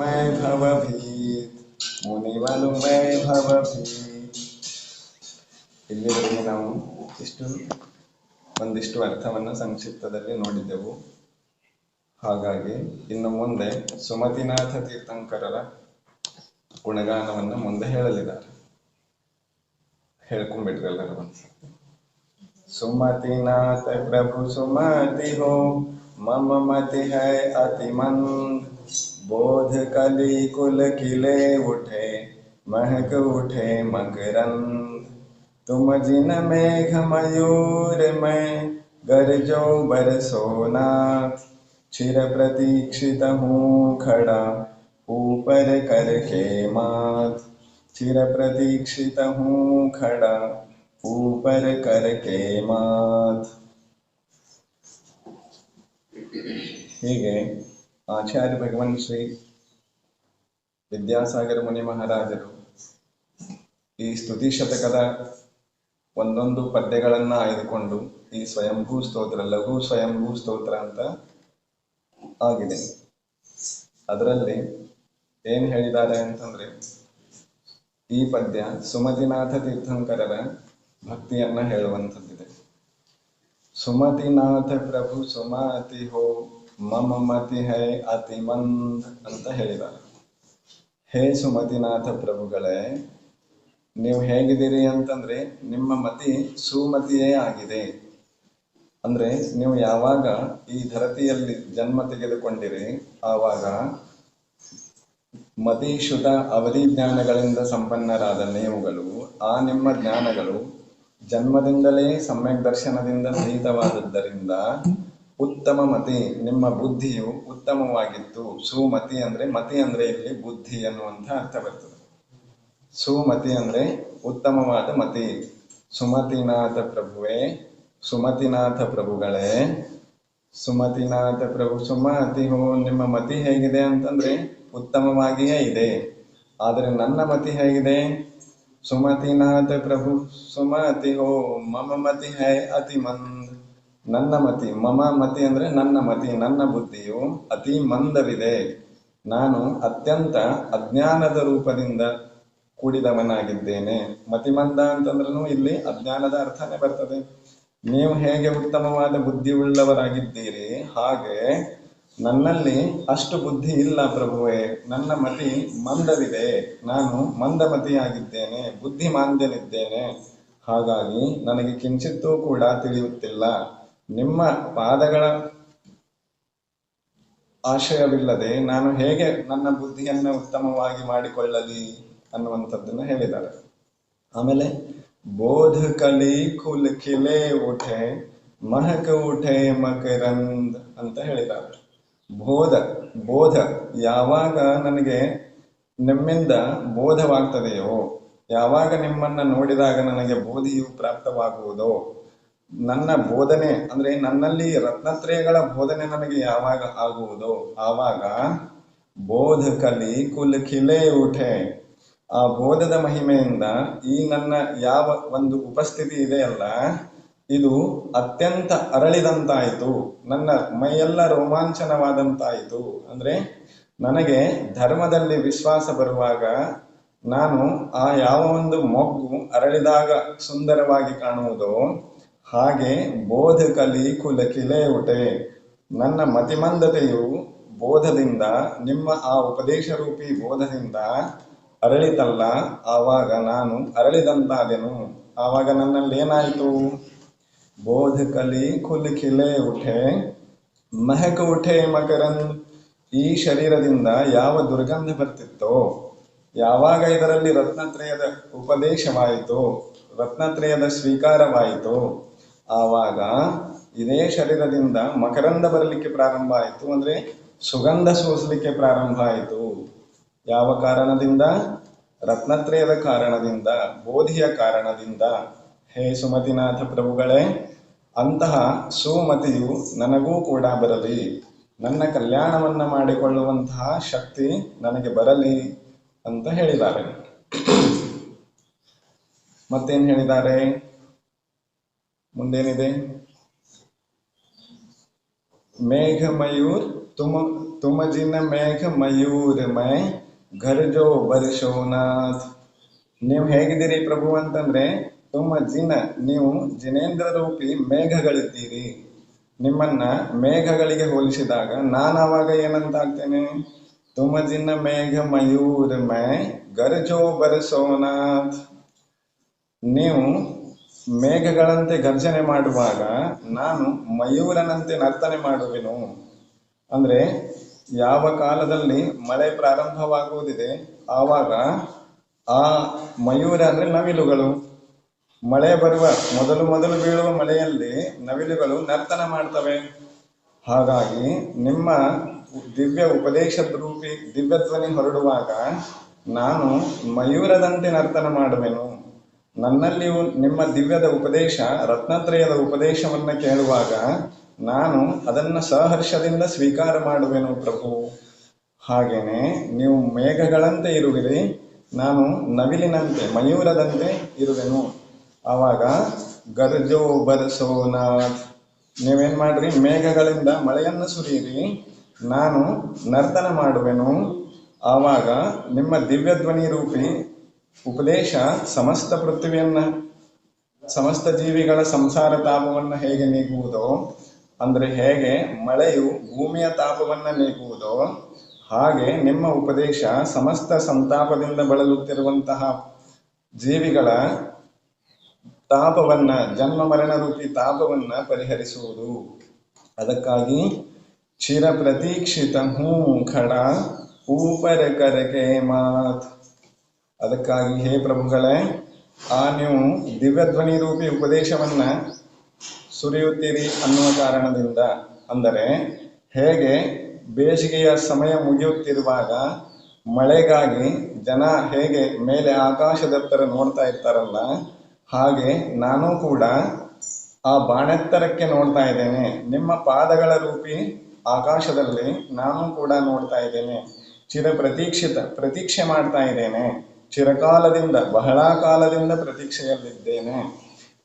ಮೈ मे ಭವಭೀತ್ ಮೈ ಮೇ ಭವಭೀತ್ ಇಲ್ಲಿವರೆಗೆ ನಾವು ಇಷ್ಟು ಒಂದಿಷ್ಟು ಅರ್ಥವನ್ನು ಸಂಕ್ಷಿಪ್ತದಲ್ಲಿ ನೋಡಿದ್ದೆವು ಹಾಗಾಗಿ ಇನ್ನು ಮುಂದೆ ಸುಮತಿನಾಥ ತೀರ್ಥಂಕರರ ಗುಣಗಾನವನ್ನು ಮುಂದೆ ಹೇಳಲಿದ್ದಾರೆ. ಹೇಳ್ಕೊಂಡ್ಬಿಟ್ರಿ ಎಲ್ಲರೂ ಸುಮತಿನಾಥ ಪ್ರಭು ಸುಮತಿ ಹೋ ಮಮ ಮತಿ ಹೈ ಅತಿ ಮಂದ. बोध कली कुल किले उठे, महक उठे मकरंद। तुम जिन मेघ मयूर में गरजो बरसोनाथ चिर प्रतीक्षित हूँ खड़ा ऊपर करके मात चिर प्रतीक्षित हूँ खड़ा ऊपर करके मात ಹೀಗೆ ಆಚಾರ್ಯ ಭಗವನ್ ಶ್ರೀ ವಿದ್ಯಾಸಾಗರ ಮುನಿ ಮಹಾರಾಜರು ಈ ಸ್ತುತಿ ಶತಕದ ಒಂದೊಂದು ಪದ್ಯಗಳನ್ನ ಆಯ್ದುಕೊಂಡು ಈ ಸ್ವಯಂಭೂ ಸ್ತೋತ್ರ, ಲಘು ಸ್ವಯಂಭೂ ಸ್ತೋತ್ರ ಅಂತ ಆಗಿದೆ. ಅದರಲ್ಲಿ ಏನ್ ಹೇಳಿದ್ದಾರೆ ಅಂತಂದ್ರೆ, ಈ ಪದ್ಯ ಸುಮತಿನಾಥ ತೀರ್ಥಂಕರರ ಭಕ್ತಿಯನ್ನ ಹೇಳುವಂಥದ್ದಿದೆ. ಸುಮತಿನಾಥ ಪ್ರಭು ಸುಮತಿ ಹೋ ಮಮ ಮತಿ ಹೇ ಅತಿ ಮಂದ್ ಅಂತ ಹೇಳಿದ. ಹೇ ಸುಮತಿನಾಥ ಪ್ರಭುಗಳೇ, ನೀವು ಹೇಗಿದ್ದೀರಿ ಅಂತಂದ್ರೆ, ನಿಮ್ಮ ಮತಿ ಸುಮತಿಯೇ ಆಗಿದೆ. ಅಂದ್ರೆ, ನೀವು ಯಾವಾಗ ಈ ಧರತಿಯಲ್ಲಿ ಜನ್ಮ ತೆಗೆದುಕೊಂಡಿರಿ, ಆವಾಗ ಮತಿಶುತ ಅವಧಿ ಜ್ಞಾನಗಳಿಂದ ಸಂಪನ್ನರಾದ ನೀವುಗಳು ಆ ನಿಮ್ಮ ಜ್ಞಾನಗಳು ಜನ್ಮದಿಂದಲೇ ಸಮ್ಯಕ್ ದರ್ಶನದಿಂದ ಸಹಿತವಾದದ್ದರಿಂದ ಉತ್ತಮ ಮತಿ, ನಿಮ್ಮ ಬುದ್ಧಿಯು ಉತ್ತಮವಾಗಿತ್ತು ಸುಮತಿ ಅಂದ್ರೆ ಮತಿ ಅಂದ್ರೆ ಇಲ್ಲಿ ಬುದ್ಧಿ ಅನ್ನುವಂಥ ಅರ್ಥ ಬರ್ತದೆ. ಸುಮತಿ ಅಂದ್ರೆ ಉತ್ತಮವಾದ ಮತಿ. ಸುಮತಿನಾಥ ಪ್ರಭುವೇ, ಸುಮತಿನಾಥ ಪ್ರಭುಗಳೇ, ಸುಮತಿನಾಥ ಪ್ರಭು ಸುಮತಿ, ಹೋ, ನಿಮ್ಮ ಮತಿ ಹೇಗಿದೆ ಅಂತಂದ್ರೆ ಉತ್ತಮವಾಗಿಯೇ ಇದೆ. ಆದರೆ ನನ್ನ ಮತಿ ಹೇಗಿದೆ? ಸುಮತಿನಾಥ ಪ್ರಭು ಸುಮತಿ, ಹೋ, ಮಮ ಮತಿ ಹೇ ಅತಿ ಮಂದ್ ನನ್ನ ಮತಿ, ಮಮ ಮತಿ ಅಂದ್ರೆ ನನ್ನ ಮತಿ, ನನ್ನ ಬುದ್ಧಿಯು ಅತಿ ಮಂದವಿದೆ. ನಾನು ಅತ್ಯಂತ ಅಜ್ಞಾನದ ರೂಪದಿಂದ ಕೂಡಿದವನಾಗಿದ್ದೇನೆ. ಮತಿಮಂದ ಅಂತಂದ್ರೂ ಇಲ್ಲಿ ಅಜ್ಞಾನದ ಅರ್ಥನೇ ಬರ್ತದೆ. ನೀವು ಹೇಗೆ ಉತ್ತಮವಾದ ಬುದ್ಧಿ ಉಳ್ಳವರಾಗಿದ್ದೀರಿ ಹಾಗೆ ನನ್ನಲ್ಲಿ ಅಷ್ಟು ಬುದ್ಧಿ ಇಲ್ಲ ಪ್ರಭುವೇ, ನನ್ನ ಮತಿ ಮಂದವಿದೆ. ನಾನು ಮಂದಮತಿಯಾಗಿದ್ದೇನೆ ಬುದ್ಧಿ ಮಾಂದ್ಯನಿದ್ದೇನೆ ಹಾಗಾಗಿ ನನಗೆ ಕಿಂಚಿತ್ತೂ ಕೂಡ ತಿಳಿಯುತ್ತಿಲ್ಲ. ನಿಮ್ಮ ಪಾದಗಳ ಆಶಯವಿಲ್ಲದೆ ನಾನು ಹೇಗೆ ನನ್ನ ಬುದ್ಧಿಯನ್ನು ಉತ್ತಮವಾಗಿ ಮಾಡಿಕೊಳ್ಳಲಿ ಅನ್ನುವಂಥದ್ದನ್ನು ಹೇಳಿದ್ದಾರೆ. ಆಮೇಲೆ ಬೋಧ ಕಲಿ ಕುಲ್ ಕಿಲೆ ಉಠೆ ಮಹಕ ಉಠೆ ಮಕರಂದ್ ಅಂತ ಹೇಳಿದ್ದಾರೆ. ಬೋಧ ಬೋಧ ಯಾವಾಗ ನನಗೆ ನಿಮ್ಮಿಂದ ಬೋಧವಾಗ್ತದೆಯೋ, ಯಾವಾಗ ನಿಮ್ಮನ್ನ ನೋಡಿದಾಗ ನನಗೆ ಬೋಧಿಯು ಪ್ರಾಪ್ತವಾಗುವುದೋ ನನ್ನ ಬೋಧನೆ ಅಂದ್ರೆ ನನ್ನಲ್ಲಿ ರತ್ನತ್ರಯಗಳ ಬೋಧನೆ ನನಗೆ ಯಾವಾಗ ಆಗುವುದೋ? ಆವಾಗ ಬೋಧಕಲಿ ಕುಲ್ ಖಿಲೆ ಉಠೆ. ಆ ಬೋಧದ ಮಹಿಮೆಯಿಂದ ಈ ನನ್ನ ಯಾವ ಒಂದು ಉಪಸ್ಥಿತಿ ಇದೆಯಲ್ಲ ಇದು ಅತ್ಯಂತ ಅರಳಿದಂತಾಯಿತು. ನನ್ನ ಮೈಯೆಲ್ಲ ರೋಮಾಂಚನವಾದಂತಾಯಿತು. ಅಂದ್ರೆ ನನಗೆ ಧರ್ಮದಲ್ಲಿ ವಿಶ್ವಾಸ ಬರುವಾಗ ನಾನು ಆ ಯಾವ ಒಂದು ಮೊಗ್ಗು ಅರಳಿದಾಗ ಸುಂದರವಾಗಿ ಕಾಣುವುದೋ ಹಾಗೆ ಬೋಧ ಕಲಿ ಕುಲ ಕಿಲೆ ಉಟೆ ನನ್ನ ಮತಿಮಂದತೆಯು ಬೋಧದಿಂದ, ನಿಮ್ಮ ಆ ಉಪದೇಶ ರೂಪಿ ಬೋಧದಿಂದ ಅರಳಿತಲ್ಲ, ಆವಾಗ ನಾನು ಅರಳಿದಂತಾದೆನು. ಆವಾಗ ನನ್ನಲ್ಲಿ ಏನಾಯಿತು ಬೋಧ ಕಲಿ ಕುಲ್ ಕಿಲೆ ಉಠೆ ಮಹಕ ಉಠೆ ಮಕರನ್, ಈ ಶರೀರದಿಂದ ಯಾವ ದುರ್ಗಂಧ ಬರ್ತಿತ್ತೋ? ಯಾವಾಗ ಇದರಲ್ಲಿ ರತ್ನತ್ರಯದ ಉಪದೇಶವಾಯಿತು? ರತ್ನತ್ರಯದ ಸ್ವೀಕಾರವಾಯಿತು? ಆವಾಗ ಇದೇ ಶರೀರದಿಂದ ಮಕರಂದ ಬರಲಿಕ್ಕೆ ಪ್ರಾರಂಭ ಆಯಿತು ಅಂದ್ರೆ ಸುಗಂಧ ಸೂಸಲಿಕ್ಕೆ ಪ್ರಾರಂಭ ಆಯಿತು. ಯಾವ ಕಾರಣದಿಂದ? ರತ್ನತ್ರಯದ ಕಾರಣದಿಂದ, ಬೋಧಿಯ ಕಾರಣದಿಂದ. ಹೇ ಸುಮತಿನಾಥ ಪ್ರಭುಗಳೇ, ಅಂತಹ ಸುಮತಿಯು ನನಗೂ ಕೂಡ ಬರಲಿ. ನನ್ನ ಕಲ್ಯಾಣವನ್ನ ಮಾಡಿಕೊಳ್ಳುವಂತಹ ಶಕ್ತಿ ನನಗೆ ಬರಲಿ ಅಂತ ಹೇಳಿದ್ದಾರೆ. ಮತ್ತೇನ್ ಹೇಳಿದ್ದಾರೆ? ಮುಂದೆ ಏನಿದೆ ಮೇಘ ಮಯೂರ್ ತುಮ ತುಮಜಿನ ಮೇಘ ಮಯೂರ್ ಮೈ ಗರ್ಜೋ ಬರ್ಷೋನಾಥ್ ನೀವು ಹೇಗಿದ್ದೀರಿ ಪ್ರಭು ಅಂತಂದ್ರೆ ತುಮ ಜಿನ ನೀವು ಜಿನೇಂದ್ರ ರೂಪಿ ಮೇಘಗಳಿದ್ದೀರಿ ನಿಮ್ಮನ್ನ ಮೇಘಗಳಿಗೆ ಹೋಲಿಸಿದಾಗ ನಾನು ಆವಾಗ ಏನಂತ ಆಗ್ತೇನೆ ತುಮ ಜಿನ ಮೇಘ ಮಯೂರ್ ಮೈ ಗರ್ಜೋ ಬರ್ಸೋನಾಥ್ ನೀವು ಮೇಘಗಳಂತೆ ಗರ್ಜನೆ ಮಾಡುವಾಗ ನಾನು ಮಯೂರನಂತೆ ನರ್ತನೆ ಮಾಡುವೆನು. ಅಂದ್ರೆ ಯಾವ ಕಾಲದಲ್ಲಿ ಮಳೆ ಪ್ರಾರಂಭವಾಗುವುದಿದೆ, ಆವಾಗ ಆ ಮಯೂರ ಅಂದ್ರೆ ನವಿಲುಗಳು. ಮಳೆ ಬರುವ ಮೊದಲು ಮೊದಲು ಬೀಳುವ ಮಳೆಯಲ್ಲಿ ನವಿಲುಗಳು ನರ್ತನ ಮಾಡ್ತವೆ. ಹಾಗಾಗಿ ನಿಮ್ಮ ದಿವ್ಯ ಉಪದೇಶ ರೂಪಿ ದಿವ್ಯ ಧ್ವನಿ ಹೊರಡುವಾಗ ನಾನು ಮಯೂರದಂತೆ ನರ್ತನ ಮಾಡುವೆನು. ನನ್ನಲ್ಲಿಯೂ ನಿಮ್ಮ ದಿವ್ಯದ ಉಪದೇಶ, ರತ್ನತ್ರಯದ ಉಪದೇಶವನ್ನು ಕೇಳುವಾಗ ನಾನು ಅದನ್ನ ಸಹರ್ಷದಿಂದ ಸ್ವೀಕಾರ ಮಾಡುವೆನು ಪ್ರಭು. ಹಾಗೇನೆ ನೀವು ಮೇಘಗಳಂತೆ ಇರುವಿರಿ, ನಾನು ನವಿಲಿನಂತೆ, ಮಯೂರದಂತೆ ಇರುವೆನು. ಆವಾಗ ಗರ್ಜೋ ಬರ್ಸೋನಾಥ್ ನೀವೇನ್ ಮಾಡ್ರಿ, ಮೇಘಗಳಿಂದ ಮಳೆಯನ್ನು ಸುರಿಯಿರಿ, ನಾನು ನರ್ತನ ಮಾಡುವೆನು. ಆವಾಗ ನಿಮ್ಮ ದಿವ್ಯ ಧ್ವನಿ ರೂಪಿ ಉಪದೇಶ ಸಮಸ್ತ ಪೃಥ್ವಿಯನ್ನ, ಸಮಸ್ತ ಜೀವಿಗಳ ಸಂಸಾರ ತಾಪವನ್ನು ಹೇಗೆ ನೀಗುವುದೋ, ಅಂದ್ರೆ ಹೇಗೆ ಮಳೆಯು ಭೂಮಿಯ ತಾಪವನ್ನ ನೀಗುವುದೋ, ಹಾಗೆ ನಿಮ್ಮ ಉಪದೇಶ ಸಮಸ್ತ ಸಂತಾಪದಿಂದ ಬಳಲುತ್ತಿರುವಂತಹ ಜೀವಿಗಳ ತಾಪವನ್ನ ಜನ್ಮ ಮರಣ ರೂಪಿ ತಾಪವನ್ನ ಪರಿಹರಿಸುವುದು. ಅದಕ್ಕಾಗಿ ಚಿರ ಪ್ರತೀಕ್ಷಿತ ಹೂ ಖಡ ಊಪರ ಕರಕೆ ಮಾತ್. ಅದಕ್ಕಾಗಿ ಹೇ ಪ್ರಭುಗಳೇ, ಆ ನೀವು ದಿವ್ಯಧ್ವನಿ ರೂಪಿ ಉಪದೇಶವನ್ನ ಸುರಿಯುತ್ತೀರಿ ಅನ್ನುವ ಕಾರಣದಿಂದ ಅಂದರೆ ಹೇಗೆ ಬೇಸಿಗೆಯ ಸಮಯ ಮುಗಿಯುತ್ತಿರುವಾಗ ಮಳೆಗಾಗಿ ಜನ ಹೇಗೆ ಮೇಲೆ ಆಕಾಶದತ್ತರ ನೋಡ್ತಾ ಇರ್ತಾರಲ್ಲ, ಹಾಗೆ ನಾನು ಕೂಡ ಆ ಬಾಣೆತ್ತರಕ್ಕೆ ನೋಡ್ತಾ ಇದ್ದೇನೆ. ನಿಮ್ಮ ಪಾದಗಳ ರೂಪಿ ಆಕಾಶದಲ್ಲಿ ನಾನು ಕೂಡ ನೋಡ್ತಾ ಇದ್ದೇನೆ. ಚಿರ ಪ್ರತೀಕ್ಷಿತ ಪ್ರತೀಕ್ಷೆ ಮಾಡ್ತಾ ಇದ್ದೇನೆ. ಚಿರಕಾಲದಿಂದ, ಬಹಳ ಕಾಲದಿಂದ ಪ್ರತೀಕ್ಷೆಯಲ್ಲಿದ್ದೇನೆ.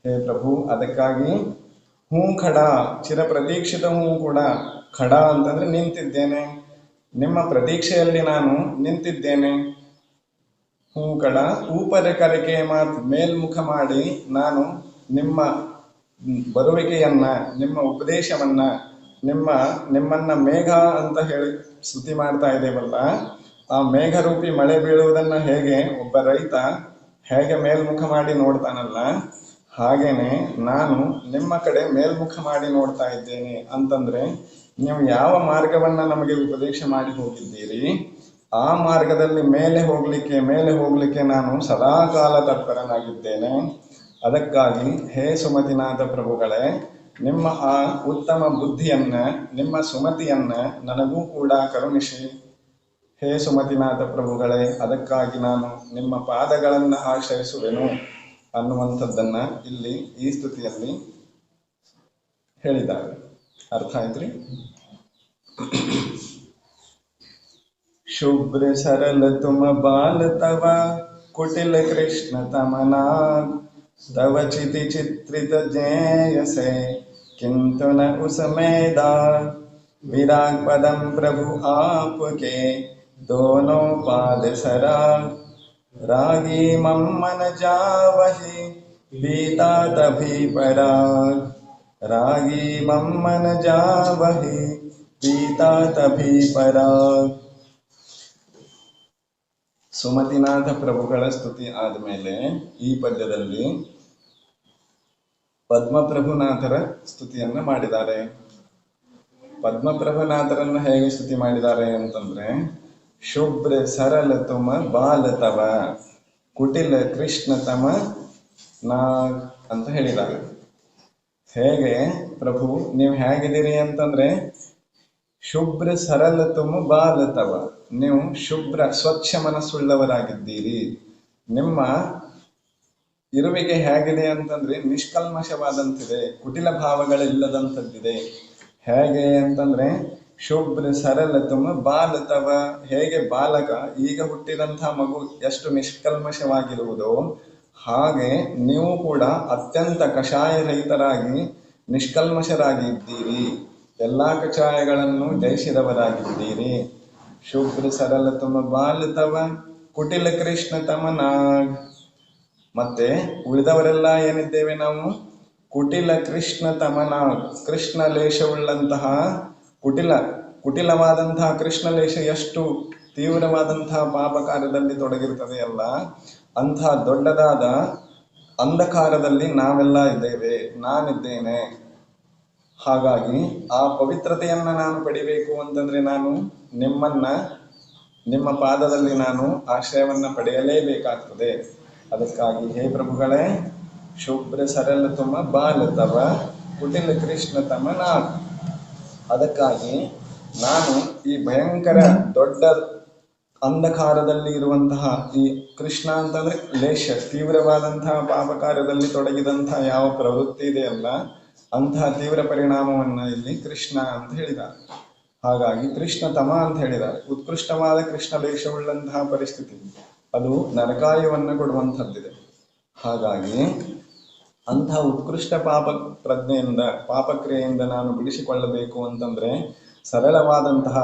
ಹೇ ಪ್ರಭು, ಅದಕ್ಕಾಗಿ ಹೂ ಖಡ, ಚಿರ ಪ್ರತೀಕ್ಷಿತ ಹೂ ಕೂಡ ಖಡ ಅಂತಂದ್ರೆ ನಿಂತಿದ್ದೇನೆ. ನಿಮ್ಮ ಪ್ರತೀಕ್ಷೆಯಲ್ಲಿ ನಾನು ನಿಂತಿದ್ದೇನೆ. ಹೂ ಕಡ ಊಪರ ಕರಿಕೆ ಮಾತು ಮೇಲ್ಮುಖ ಮಾಡಿ ನಾನು ನಿಮ್ಮ ಬರುವಿಕೆಯನ್ನ, ನಿಮ್ಮ ಉಪದೇಶವನ್ನ, ನಿಮ್ಮ ನಿಮ್ಮನ್ನ ಮೇಘ ಅಂತ ಹೇಳಿ ಸ್ತುತಿ ಮಾಡ್ತಾ ಇದ್ದೇವಲ್ಲ ಆ ಮೇಘರೂಪಿ ಮಳೆ ಬೀಳುವುದನ್ನ ಹೇಗೆ ಒಬ್ಬ ರೈತ ಹೇಗೆ ಮೇಲ್ಮುಖ ಮಾಡಿ ನೋಡ್ತಾನಲ್ಲ, ಹಾಗೇನೆ ನಾನು ನಿಮ್ಮ ಕಡೆ ಮೇಲ್ಮುಖ ಮಾಡಿ ನೋಡ್ತಾ ಇದ್ದೇನೆ ಅಂತಂದ್ರೆ, ನೀವು ಯಾವ ಮಾರ್ಗವನ್ನ ನಮಗೆ ಉಪದೇಶ ಮಾಡಿ ಹೋಗಿದ್ದೀರಿ? ಆ ಮಾರ್ಗದಲ್ಲಿ ಮೇಲೆ ಹೋಗ್ಲಿಕ್ಕೆ ಮೇಲೆ ಹೋಗ್ಲಿಕ್ಕೆ ನಾನು ಸದಾ ಕಾಲ ತತ್ಪರನಾಗಿದ್ದೇನೆ. ಅದಕ್ಕಾಗಿ ಹೇ ಸುಮತಿನಾಥ ಪ್ರಭುಗಳೇ, ನಿಮ್ಮ ಆ ಉತ್ತಮ ಬುದ್ಧಿಯನ್ನ, ನಿಮ್ಮ ಸುಮತಿಯನ್ನ ನನಗೂ ಕೂಡ ಕರುಣಿಸಿ. ಹೇ ಸುಮತಿನಾಥ ಪ್ರಭುಗಳೇ ಅದಕ್ಕಾಗಿ ನಾನು ನಿಮ್ಮ ಪಾದಗಳನ್ನ ಆಶ್ರಯಿಸುವೆನು ಅನ್ನುವಂಥದ್ದನ್ನ ಇಲ್ಲಿ ಈ ಸ್ತುತಿಯಲ್ಲಿ ಹೇಳಿದ್ದಾರೆ ಅರ್ಥ ಆಯ್ತ್ರಿ शुभ्र सरल तुम बाल तव कुटिल कृष्ण तमनाग तव चिति चित्रित जय से किंतु न उसमें दाग विराग पदम प्रभु आपके दोनों पाद सराग रागी मम्मन जावही बीता तभी पराग रागी मम्मन जावही बीता तभी पराग ಸುಮತಿನಾಥ ಪ್ರಭುಗಳ ಸ್ತುತಿ ಆದಮೇಲೆ ಈ ಪದ್ಯದಲ್ಲಿ ಪದ್ಮಪ್ರಭುನಾಥರ ಸ್ತುತಿಯನ್ನ ಮಾಡಿದ್ದಾರೆ ಪದ್ಮಪ್ರಭುನಾಥರನ್ನ ಹೇಗೆ ಸ್ತುತಿ ಮಾಡಿದ್ದಾರೆ ಅಂತಂದ್ರೆ ಶುಭ್ರ ಸರಳ ತುಮ ಬಾಲ ತವ, ಕುಟಿಲ ಕೃಷ್ಣ ತಮ ನಾಗ್ ಅಂತ ಹೇಳಿದಾಗ ಹೇಗೆ ಪ್ರಭು, ನೀವು ಹೇಗಿದ್ದೀರಿ ಅಂತಂದ್ರೆ, ಶುಭ್ರ ಸರಳ ತುಮ ಬಾಲ ತವ, ನೀವು ಶುಭ್ರ ಸ್ವಚ್ಛ ಮನಸ್ಸುಳ್ಳವರಾಗಿದ್ದೀರಿ. ನಿಮ್ಮ ಇರುವಿಕೆ ಹೇಗಿದೆ ಅಂತಂದ್ರೆ ನಿಷ್ಕಲ್ಮಶವಾದಂತಿದೆ, ಕುಟಿಲ ಭಾವಗಳಿಲ್ಲದಂತದ್ದಿದೆ. ಹೇಗೆ ಅಂತಂದ್ರೆ ಶುಭ್ರ ಸರಳ ತುಮ ಬಾಲ ತವ ಹೇಗೆ ಬಾಲಕ, ಈಗ ಹುಟ್ಟಿದಂತಹ ಮಗು ಎಷ್ಟು ನಿಷ್ಕಲ್ಮಶವಾಗಿರುವುದೋ ಹಾಗೆ ನೀವು ಕೂಡ ಅತ್ಯಂತ ಕಷಾಯ ರಹಿತರಾಗಿ ನಿಷ್ಕಲ್ಮಶರಾಗಿದ್ದೀರಿ. ಎಲ್ಲಾ ಕಷಾಯಗಳನ್ನು ಜಯಿಸಿದವರಾಗಿದ್ದೀರಿ. ಶುಭ್ರ ಸರಳ ತುಮ ಬಾಲ ತವ ಕುಟಿಲ ಕೃಷ್ಣ ತಮನಾಗ್. ಮತ್ತೆ ಉಳಿದವರೆಲ್ಲ ಏನಿದ್ದೇವೆ ನಾವು? ಕುಟಿಲ ಕೃಷ್ಣ ತಮನಾಗ್. ಕೃಷ್ಣ ಲೇಷವುಳ್ಳಂತಹ ಕುಟಿಲ ಕುಟಿಲವಾದಂತಹ ಕೃಷ್ಣ ಲೇಷ ಎಷ್ಟು ತೀವ್ರವಾದಂತಹ ಪಾಪ ಕಾರ್ಯದಲ್ಲಿ ತೊಡಗಿರುತ್ತದೆಯಲ್ಲ ಅಂತಹ ದೊಡ್ಡದಾದ ಅಂಧಕಾರದಲ್ಲಿ ನಾವೆಲ್ಲ ಇದ್ದೇವೆ, ನಾನಿದ್ದೇನೆ. ಹಾಗಾಗಿ ಆ ಪವಿತ್ರತೆಯನ್ನ ನಾನು ಪಡಿಬೇಕು ಅಂತಂದ್ರೆ ನಾನು ನಿಮ್ಮನ್ನ, ನಿಮ್ಮ ಪಾದದಲ್ಲಿ ನಾನು ಆಶ್ರಯವನ್ನ ಪಡೆಯಲೇಬೇಕಾಗ್ತದೆ. ಅದಕ್ಕಾಗಿ ಹೇ ಪ್ರಭುಗಳೇ, ಶುಭ್ರ ಸರಳ ತುಮ ಬಾಲ ತವ, ಕುಟಿಲ ಕೃಷ್ಣ ತಮ ನಾಗ್ ಅದಕ್ಕಾಗಿ ನಾನು ಈ ಭಯಂಕರ ದೊಡ್ಡ ಅಂಧಕಾರದಲ್ಲಿ ಇರುವಂತಹ ಈ ಕೃಷ್ಣ ಅಂತಂದ್ರೆ ಲೇಷ ತೀವ್ರವಾದಂತಹ ಪಾಪ ಕಾರ್ಯದಲ್ಲಿ ತೊಡಗಿದಂತಹ ಯಾವ ಪ್ರವೃತ್ತಿ ಇದೆಯಲ್ಲ ಅಂತಹ ತೀವ್ರ ಪರಿಣಾಮವನ್ನ ಇಲ್ಲಿ ಕೃಷ್ಣ ಅಂತ ಹೇಳಿದ್ದಾರೆ. ಹಾಗಾಗಿ ಕೃಷ್ಣ ತಮ ಅಂತ ಹೇಳಿದ್ದಾರೆ. ಉತ್ಕೃಷ್ಟವಾದ ಕೃಷ್ಣ ಲೇಷವುಳ್ಳಂತಹ ಪರಿಸ್ಥಿತಿ. ಅದು ನರಕಾಯವನ್ನು ಕೊಡುವಂಥದ್ದಿದೆ. ಹಾಗಾಗಿ ಅಂತಹ ಉತ್ಕೃಷ್ಟ ಪಾಪ ಪ್ರಜ್ಞೆಯಿಂದ ಪಾಪಕ್ರಿಯೆಯಿಂದ ನಾನು ಬಿಡಿಸಿಕೊಳ್ಳಬೇಕು ಅಂತಂದ್ರೆ ಸರಳವಾದಂತಹ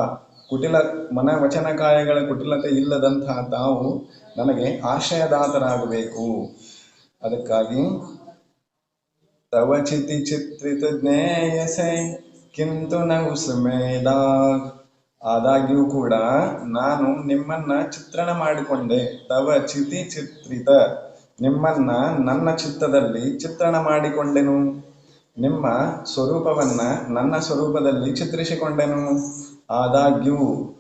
ಕುಟಿಲ ಮನ ವಚನಕಾಯಗಳ ಕುಟಿಲತೆ ಇಲ್ಲದಂತಹ ತಾವು ನನಗೆ ಆಶಯದಾತರಾಗಬೇಕು. ಅದಕ್ಕಾಗಿ ತವ ಚಿತಿ ಚಿತ್ರಿತ ಜ್ಞೇಯಸೆ ಕಿಂತು ನಾವು ಉಸ್ಮೇದಾಗ್ ಆದಾಗ್ಯೂ ಕೂಡ ನಾನು ನಿಮ್ಮನ್ನ ಚಿತ್ರಣ ಮಾಡಿಕೊಂಡೆ. ತವ ಚಿತಿ ಚಿತ್ರಿತ ನಿಮ್ಮನ್ನ ನನ್ನ ಚಿತ್ತದಲ್ಲಿ ಚಿತ್ರಣ ಮಾಡಿಕೊಂಡೆನು. ನಿಮ್ಮ ಸ್ವರೂಪವನ್ನ ನನ್ನ ಸ್ವರೂಪದಲ್ಲಿ ಚಿತ್ರಿಸಿಕೊಂಡೆನು. ಆದಾಗ್ಯೂ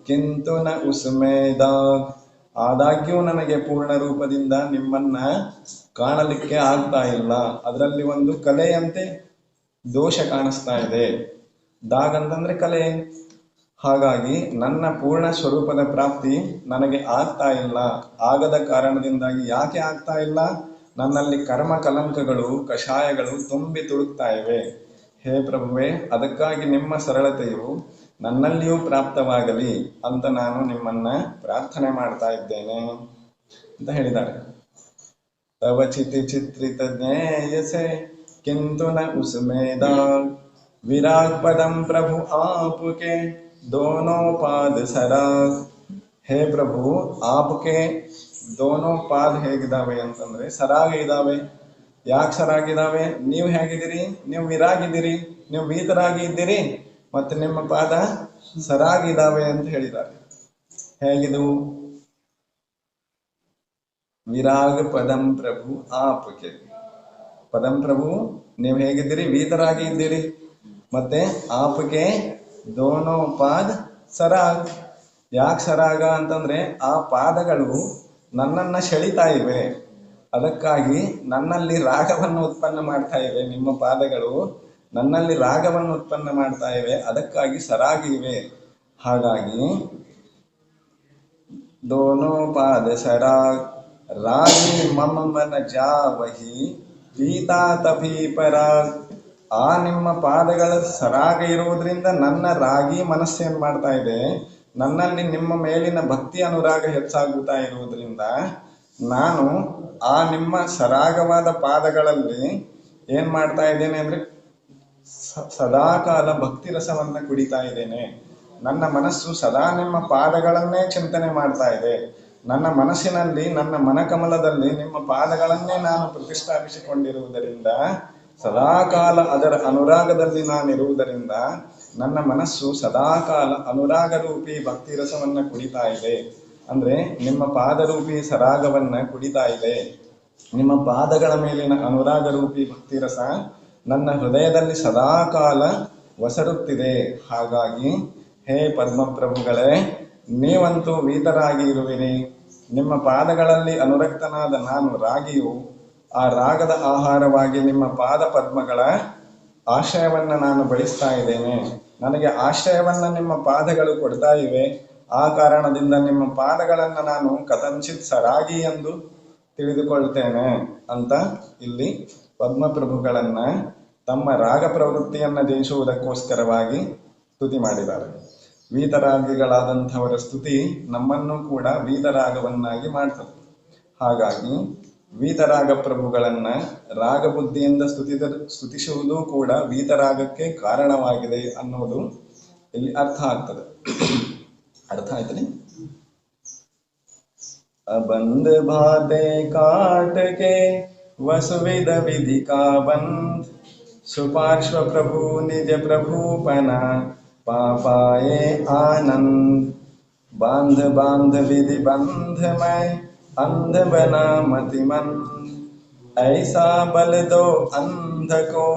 ಕಿಂತು ನ ಉಸ್ಮೇದಾಗ್ ಆದಾಗ್ಯೂ ನನಗೆ ಪೂರ್ಣ ರೂಪದಿಂದ ನಿಮ್ಮನ್ನ ಕಾಣಲಿಕ್ಕೆ ಆಗ್ತಾ ಇಲ್ಲ. ಅದರಲ್ಲಿ ಒಂದು ಕಲೆಯಂತೆ ದೋಷ ಕಾಣಿಸ್ತಾ ಇದೆ. ದಾಗ್ ಅಂತಂದ್ರೆ ಕಲೆ. ಹಾಗಾಗಿ ನನ್ನ ಪೂರ್ಣ ಸ್ವರೂಪದ ಪ್ರಾಪ್ತಿ ನನಗೆ ಆಗ್ತಾ ಇಲ್ಲ. ಆಗದ ಕಾರಣದಿಂದಾಗಿ ಯಾಕೆ ಆಗ್ತಾ ಇಲ್ಲ? ನನ್ನಲ್ಲಿ ಕರ್ಮ ಕಲಂಕಗಳು, ಕಷಾಯಗಳು ತುಂಬಿ ತುಳುಕ್ತಾ ಇವೆ. ಹೇ ಪ್ರಭುವೆ, ಅದಕ್ಕಾಗಿ ನಿಮ್ಮ ಸರಳತೆಯು ನನ್ನಲ್ಲಿಯೂ ಪ್ರಾಪ್ತವಾಗಲಿ ಅಂತ ನಾನು ನಿಮ್ಮನ್ನ ಪ್ರಾರ್ಥನೆ ಮಾಡ್ತಾ ಇದ್ದೇನೆ ಅಂತ ಹೇಳಿದ್ದಾರೆ. ತವ ಚಿತಿ ಚಿತ್ರಿತ ಜ್ಞೇಯಸೆ, ಕಿಂತು ನ ಉಸುಮೇದ ವಿರಾಗ್ ಪದಂ ಪ್ರಭು ಆಪುಕೆ दोनों पाद सराग ಹೇ ಪ್ರಭು ಆಪ್ಕೆ ದೋನೋ ಪಾದ ಹೇಗಿದಾವೆ ಅಂತಂದ್ರೆ ಸರಾಗ ಇದಾವೆ ಯಾಕೆ ಸರಾಗಿದಾವೆ ನೀವು ಹೇಗಿದ್ದೀರಿ ನೀವು ವಿರಾಗಿದ್ದೀರಿ ನೀವು ವೀತರಾಗಿ ಇದ್ದೀರಿ ಮತ್ತೆ ನಿಮ್ಮ ಪಾದ ಸರಾಗಿದಾವೆ ಅಂತ ಹೇಳಿದ್ದಾರೆ ಹೇಗಿದು ವಿರಾಗ ಪದಂ ಪ್ರಭು ಆಪ್ಗೆ ಪದಂ ಪ್ರಭು ನೀವು ಹೇಗಿದ್ದೀರಿ ವೀತರಾಗಿ ಇದ್ದೀರಿ ಮತ್ತೆ ಆಪ್ಗೆ ದೋನೋ ಪಾದ ಸರಾಗ್. ಯಾಕೆ ಸರಾಗ ಅಂತಂದ್ರೆ ಆ ಪಾದಗಳು ನನ್ನನ್ನ ಸೆಳಿತಾ ಇವೆ. ಅದಕ್ಕಾಗಿ ನನ್ನಲ್ಲಿ ರಾಗವನ್ನು ಉತ್ಪನ್ನ ಮಾಡ್ತಾ ಇವೆ. ನಿಮ್ಮ ಪಾದಗಳು ನನ್ನಲ್ಲಿ ರಾಗವನ್ನು ಉತ್ಪನ್ನ ಮಾಡ್ತಾ ಇವೆ. ಅದಕ್ಕಾಗಿ ಸರಾಗಿ ಇವೆ. ಹಾಗಾಗಿ ದೋನೋ ಪಾದ ಸರಾಗ್. ರಾಗಿ ಮಮ್ಮನ ಮನ ಜಾವಹಿ ಪೀತಾ ತಪಿ ಪರಾಗ್ ಆ ನಿಮ್ಮ ಪಾದಗಳ ಸರಾಗ ಇರುವುದರಿಂದ ನನ್ನ ರಾಗಿ ಮನಸ್ಸು ಏನ್ ಮಾಡ್ತಾ ಇದೆ? ನನ್ನಲ್ಲಿ ನಿಮ್ಮ ಮೇಲಿನ ಭಕ್ತಿ ಅನುರಾಗ ಹೆಚ್ಚಾಗುತ್ತಾ ಇರುವುದರಿಂದ ನಾನು ಆ ನಿಮ್ಮ ಸರಾಗವಾದ ಪಾದಗಳಲ್ಲಿ ಏನ್ ಮಾಡ್ತಾ ಇದ್ದೇನೆ ಅಂದ್ರೆ ಸದಾಕಾಲ ಭಕ್ತಿ ರಸವನ್ನ ಕುಡಿತಾ ಇದ್ದೇನೆ. ನನ್ನ ಮನಸ್ಸು ಸದಾ ನಿಮ್ಮ ಪಾದಗಳನ್ನೇ ಚಿಂತನೆ ಮಾಡ್ತಾ ಇದೆ. ನನ್ನ ಮನಸ್ಸಿನಲ್ಲಿ, ನನ್ನ ಮನಕಮಲದಲ್ಲಿ ನಿಮ್ಮ ಪಾದಗಳನ್ನೇ ನಾನು ಪ್ರತಿಷ್ಠಾಪಿಸಿಕೊಂಡಿರುವುದರಿಂದ ಸದಾಕಾಲ ಅದರ ಅನುರಾಗದಲ್ಲಿ ನಾನಿರುವುದರಿಂದ ನನ್ನ ಮನಸ್ಸು ಸದಾಕಾಲ ಅನುರಾಗ ರೂಪಿ ಭಕ್ತಿ ರಸವನ್ನ ಕುಡಿತಾ ಇದೆ. ಅಂದ್ರೆ ನಿಮ್ಮ ಪಾದರೂಪಿ ಸರಾಗವನ್ನ ಕುಡಿತಾ ಇದೆ. ನಿಮ್ಮ ಪಾದಗಳ ಮೇಲಿನ ಅನುರಾಗ ರೂಪಿ ಭಕ್ತಿ ರಸ ನನ್ನ ಹೃದಯದಲ್ಲಿ ಸದಾಕಾಲ ವಸರುತ್ತಿದೆ ಹಾಗಾಗಿ ಹೇ ಪದ್ಮಪ್ರಭುಗಳೇ, ನೀವಂತೂ ವೀತರಾಗಿ ಇರುವಿರಿ. ನಿಮ್ಮ ಪಾದಗಳಲ್ಲಿ ಅನುರಕ್ತನಾದ ನಾನು ರಾಗಿಯು ಆ ರಾಗದ ಆಹಾರವಾಗಿ ನಿಮ್ಮ ಪಾದ ಪದ್ಮಗಳ ಆಶ್ರಯವನ್ನ ನಾನು ಬಯಸ್ತಾ ಇದ್ದೇನೆ. ನನಗೆ ಆಶ್ರಯವನ್ನ ನಿಮ್ಮ ಪಾದಗಳು ಕೊಡ್ತಾ ಇವೆ. ಆ ಕಾರಣದಿಂದ ನಿಮ್ಮ ಪಾದಗಳನ್ನ ನಾನು ಕಥಂಚಿತ್ ಸರಾಗಿ ಎಂದು ತಿಳಿದುಕೊಳ್ತೇನೆ ಅಂತ ಇಲ್ಲಿ ಪದ್ಮಪ್ರಭುಗಳನ್ನ ತಮ್ಮ ರಾಗ ಪ್ರವೃತ್ತಿಯನ್ನ ಜಯಿಸುವುದಕ್ಕೋಸ್ಕರವಾಗಿ ಸ್ತುತಿ ಮಾಡಿದ್ದಾರೆ. ವೀತರಾಗಿಗಳಾದಂಥವರ ಸ್ತುತಿ ನಮ್ಮನ್ನು ಕೂಡ ವೀತರಾಗವನ್ನಾಗಿ ಮಾಡ್ತದೆ. ಹಾಗಾಗಿ ವೀತರಾಗ ಪ್ರಭುಗಳನ್ನ ರಾಗಬುದ್ಧಿಯಿಂದ ಸ್ತುತಿದ ಸ್ತುತಿಸುವುದು ಕೂಡ ವೀತರಾಗಕ್ಕೆ ಕಾರಣವಾಗಿದೆ ಅನ್ನೋದು ಇಲ್ಲಿ ಅರ್ಥ ಆಗ್ತದೆ ಅರ್ಥ ಆಯ್ತದೆ अबंध भाते काट के वसुविद विधि का बंध सुपार्श्व प्रभु निज प्रभुपना पापाए आनंद बांध बांध विधि बंध मैं अंध बना मतिमंद ऐसा बल दो अंध को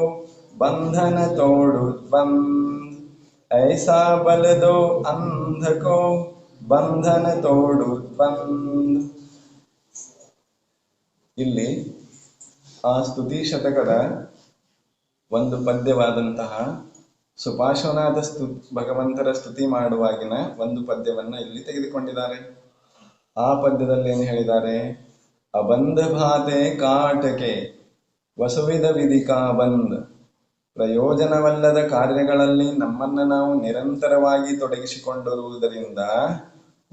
बंधन तोड़ु बंद ऐसा बल दो अंध को ಬಂಧನ ತೋಡು ಬಂದ್ ಇಲ್ಲಿ ಆ ಸ್ತುತಿ ಶತಕದ ಒಂದು ಪದ್ಯವಾದಂತಹ ಸುಪಾರ್ಶ್ವನಾದ ಸ್ತು ಭಗವಂತರ ಸ್ತುತಿ ಮಾಡುವಾಗಿನ ಒಂದು ಪದ್ಯವನ್ನ ಇಲ್ಲಿ ತೆಗೆದುಕೊಂಡಿದ್ದಾರೆ ಆ ಪದ್ಯದಲ್ಲಿ ಏನು ಹೇಳಿದ್ದಾರೆ? ಅಬಂಧ ಭಾತೆ ಕಾಟಕೆ ವಸುವಿದ ವಿಧಿಕಾ ಬಂದ್. ಪ್ರಯೋಜನವಲ್ಲದ ಕಾರ್ಯಗಳಲ್ಲಿ ನಮ್ಮನ್ನ ನಾವು ನಿರಂತರವಾಗಿ ತೊಡಗಿಸಿಕೊಂಡಿರುವುದರಿಂದ